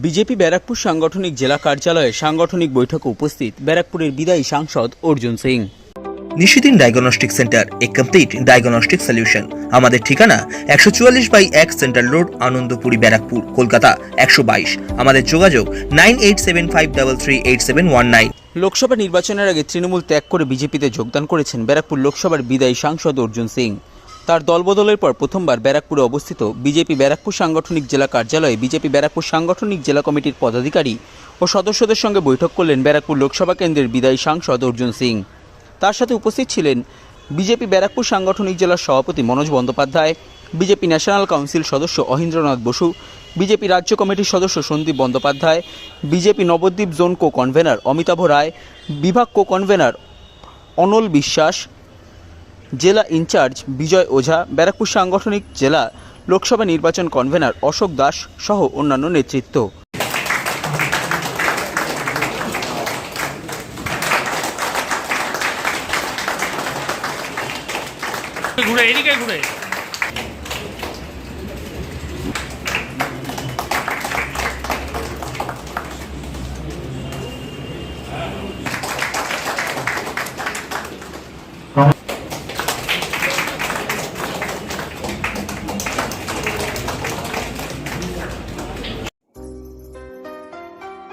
BJP Barrackpore সাংগঠনিক জেলা কার্যালয়ে সাংগঠনিক বৈঠকে উপস্থিত ব্যারাকপুরের বিদায়ী সাংসদ Arjun Singh. Nishidin diagnostic centre a complete diagnostic solution. আমাদের ঠিকানা একশো চুয়াল্লিশ বাই এক সেন্ট্রাল রোড আনন্দপুরি ব্যারাকপুর কলকাতা একশো বাইশ। আমাদের যোগাযোগ nine eight seven five double three eight seven one nine. Lok Sabha নির্বাচনের আগে তৃণমূল ত্যাগ করে বিজেপিতে যোগদান করেছেন ব্যারাকপুর লোকসভার বিদায়ী সাংসদ অর্জুন সিং। তার দলবদলের পর প্রথমবার ব্যারাকপুরে অবস্থিত বিজেপি ব্যারাকপুর সাংগঠনিক জেলা কার্যালয়ে বিজেপি ব্যারাকপুর সাংগঠনিক জেলা কমিটির পদাধিকারী ও সদস্যদের সঙ্গে বৈঠক করলেন ব্যারাকপুর লোকসভা কেন্দ্রের বিদায়ী সাংসদ অর্জুন সিং। তার সাথে উপস্থিত ছিলেন বিজেপি ব্যারাকপুর সাংগঠনিক জেলার সভাপতি Manoj Bandyopadhyay, BJP national council সদস্য অহিন্দ্রনাথ বসু, বিজেপি রাজ্য কমিটির সদস্য Sandip Bandyopadhyay, BJP Nabadwip zone co convener Amitabha Roy, বিভাগ কো কনভেনার অনল বিশ্বাস জেলা ইনচার্জ বিজয় ওঝা, ব্যারাকপুর সাংগঠনিক জেলা লোকসভা নির্বাচন কনভেনার অশোক দাস সহ অন্যান্য নেতৃত্ব। ঘুরে, এদিকে ঘুরে।